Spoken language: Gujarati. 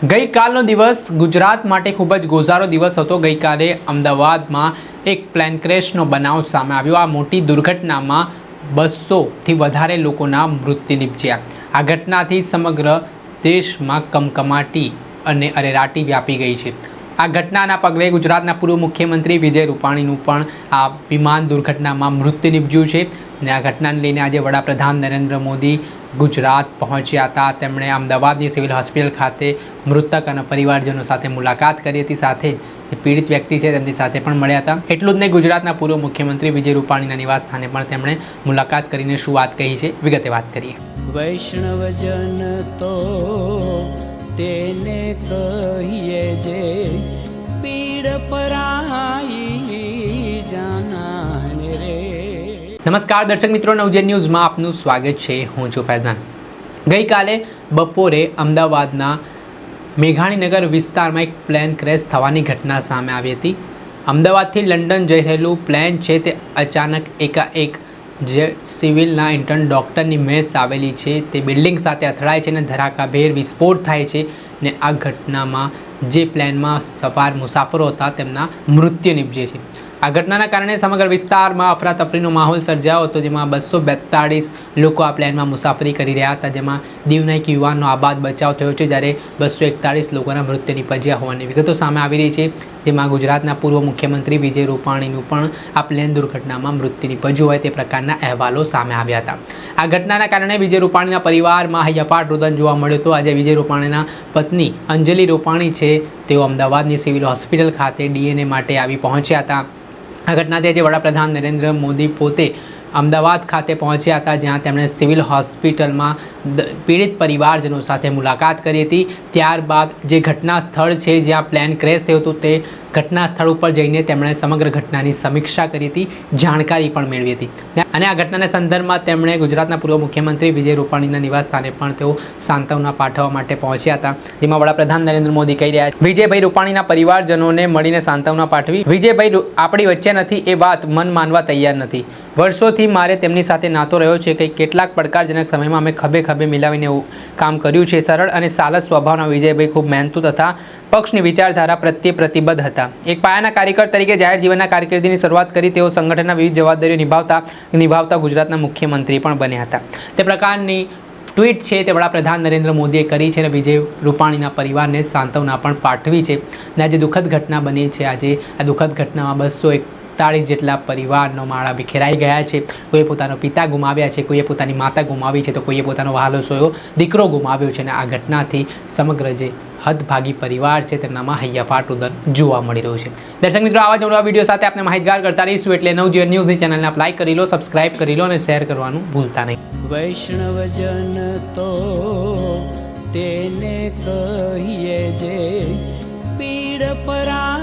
ગઈકાલનો દિવસ ગુજરાત માટે ખૂબ જ ગોઝારો દિવસ હતો. ગઈકાલે અમદાવાદમાં એક પ્લેન ક્રેશનો બનાવ સામે આવ્યો. આ મોટી દુર્ઘટનામાં બસોથી વધારે લોકોના મૃત્યુ નિપજ્યા. આ ઘટનાથી સમગ્ર દેશમાં કમકમાટી અને અરેરાટી વ્યાપી ગઈ છે. આ ઘટનાના પગલે ગુજરાતના પૂર્વ મુખ્યમંત્રી વિજય રૂપાણીનું પણ આ વિમાન દુર્ઘટનામાં મૃત્યુ નિપજ્યું છે અને આ ઘટનાને લઈને આજે વડાપ્રધાન નરેન્દ્ર મોદી ગુજરાત પહોંચ્યા હતા. તેમણે અમદાવાદની સિવિલ હોસ્પિટલ ખાતે મૃતક અને પરિવારજનો સાથે મુલાકાત કરી હતી. સાથે પીડિત વ્યક્તિ છે, તેમની સાથે પણ મળ્યા હતા. એટલું જ નહીં, ગુજરાતના પૂર્વ મુખ્યમંત્રી વિજય રૂપાણીના નિવાસસ્થાને પણ તેમણે મુલાકાત કરીને શું વાત કહી છે, વિગતે વાત કરીએ. વૈષ્ણવજન તો તેને કહીએ જે નમસ્કાર દર્શક મિત્રો, નવજન ન્યૂઝમાં આપનું સ્વાગત છે. હું છું ફૈઝાન. ગઈકાલે બપોરે અમદાવાદના મેઘાણીનગર વિસ્તારમાં એક પ્લેન ક્રેશ થવાની ઘટના સામે આવી હતી. અમદાવાદથી લંડન જઈ રહેલું પ્લેન છે તે અચાનક એકાએક જે સિવિલના ઇન્ટર્ન ડૉક્ટરની મેસ આવેલી છે, તે બિલ્ડિંગ સાથે અથડાય છે અને ધરાકાભેર વિસ્ફોટ થાય છે ને આ ઘટનામાં જે પ્લેનમાં સવાર મુસાફરો હતા તેમના મૃત્યુ નિપજે છે. આ ઘટનાના કારણે સમગ્ર વિસ્તારમાં અફરાતફરીનો માહોલ સર્જાયો હતો, જેમાં બસો બેતાળીસ લોકો આ પ્લેનમાં મુસાફરી કરી રહ્યા હતા, જેમાં દીવના એક યુવાનનો આબાદ બચાવ થયો છે, જ્યારે બસો એકતાળીસ લોકોના મૃત્યુ નિપજ્યા હોવાની વિગતો સામે આવી રહી છે. જેમાં ગુજરાતના પૂર્વ મુખ્યમંત્રી વિજય રૂપાણીનું પણ આ પ્લેન દુર્ઘટનામાં મૃત્યુ નિપજ્યું હોય તે પ્રકારના અહેવાલો સામે આવ્યા હતા. આ ઘટનાના કારણે વિજય રૂપાણીના પરિવારમાં હૈયાપાટ રુદન જોવા મળ્યું હતું. આજે વિજય રૂપાણીના પત્ની અંજલિ રૂપાણી છે. તેઓ અમદાવાદની સિવિલ હોસ્પિટલ ખાતે ડીએનએ માટે આવી પહોંચ્યા હતા. આ ઘટનાથી આજે વડાપ્રધાન નરેન્દ્ર મોદી પોતે અમદાવાદ ખાતે પહોંચ્યા હતા, જ્યાં તેમણે સિવિલ હોસ્પિટલમાં પીડિત પરિવારજનો સાથે મુલાકાત કરી હતી. ત્યારબાદ જે ઘટના સ્થળ છે, જ્યાં પ્લેન ક્રેશ થયું હતું, તે ઘટના સ્થળ ઉપર જઈને તેમણે સમગ્ર ઘટનાની સમીક્ષા કરી હતી, જાણકારી પણ મેળવી હતી. અને આ ઘટનાના સંદર્ભમાં તેમણે ગુજરાતના પૂર્વ મુખ્યમંત્રી વિજય રૂપાણીના નિવાસ સ્થાને પણ તેઓ સાંત્વના પાઠવવા માટે પહોંચ્યા હતા, જેમાં વડાપ્રધાન નરેન્દ્ર મોદી કહી રહ્યા વિજયભાઈ રૂપાણીના પરિવારજનોને મળીને સાંત્વના પાઠવી. વિજયભાઈ આપણી વચ્ચે નથી એ વાત મન માનવા તૈયાર નથી. વર્ષોથી મારે તેમની સાથે નાતો રહ્યો છે કે કેટલાક પડકારજનક સમયમાં અમે ખભે ખભે મિલાવીને કામ કર્યું છે. સરળ અને સાલસ સ્વભાવના વિજયભાઈ ખૂબ મહેનતુ તથા પક્ષની વિચારધારા પ્રત્યે પ્રતિબદ્ધ હતા. એક પાયાના કાર્યકર તરીકે જાહેર જીવનના કારકિર્દીની શરૂઆત કરી તેઓ સંગઠનના વિવિધ જવાબદારીઓ નિભાવતા નિભાવતા ગુજરાતના મુખ્યમંત્રી પણ બન્યા હતા. તે પ્રકારની ટ્વીટ છે તે વડાપ્રધાન નરેન્દ્ર મોદીએ કરી છે અને વિજય રૂપાણીના પરિવારને સાંત્વના પણ પાઠવી છે. અને આજે દુઃખદ ઘટના બની છે. આજે આ દુઃખદ ઘટનામાં બસો એકતાળીસ જેટલા પરિવારનો માળા વિખેરાઈ ગયા છે. કોઈએ પોતાનો પિતા ગુમાવ્યા છે, કોઈએ પોતાની માતા ગુમાવી છે, તો કોઈએ પોતાનો વહાલો સોયો દીકરો ગુમાવ્યો છે અને આ ઘટનાથી સમગ્ર જે હદભાગી પરિવાર છે તેમનામાં હૈયાફાટ ઉદર જોવા મળી રહ્યું છે. દર્શક મિત્રો, આવા જ વીડિયો સાથે આપણે માહિતગાર કરતા રહીશું. એટલે નવજીવન ન્યૂઝની ચેનલને આપ લાઈક કરી લો સબસ્ક્રાઇબ કરી લો અને શેર કરવાનું ભૂલતા નહીં. વૈષ્ણવજન તો તેને કહીએ જે પીડ પરાઈ